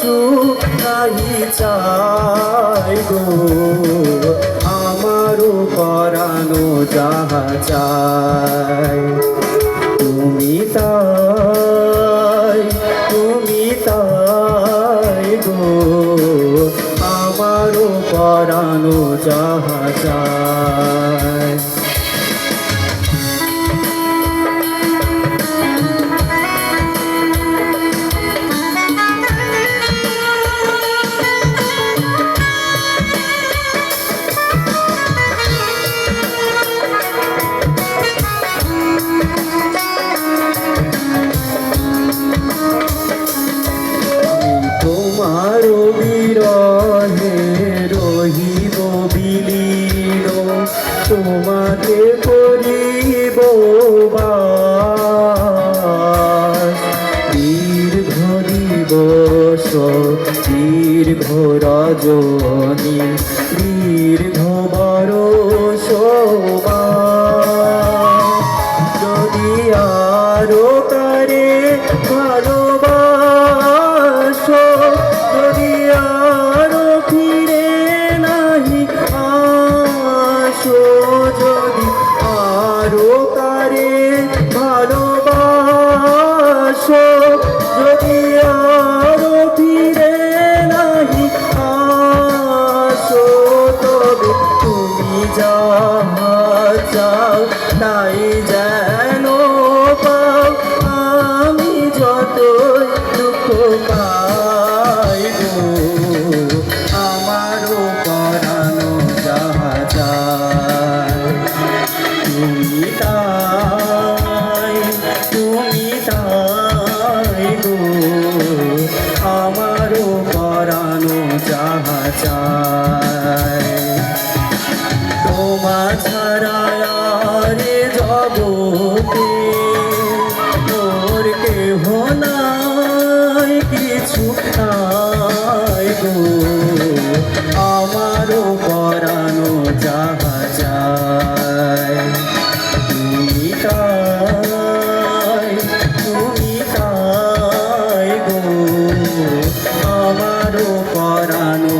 কিছু নাহি চাই গো। আমারও পরানো যাহা চাই, তুমি তাই তুমি তাই গো। আমারও পরানো যাহা চাই। তোমার বিরহে রহিব বিলীন তোমাকে করিব। দীর্ঘ দিবস দীর্ঘ রজনী দীর্ঘ বরষ তাই যেন পাও, আমি যত দুঃখ পাই আমারও পরানো যাহা চায় তুমি তাই তুমি তাই গো আমারও পরানো যাহা চায় তোমা কিছু গো। আমারও পরানো যাহা যায় তুমি গো। আমারও পরানো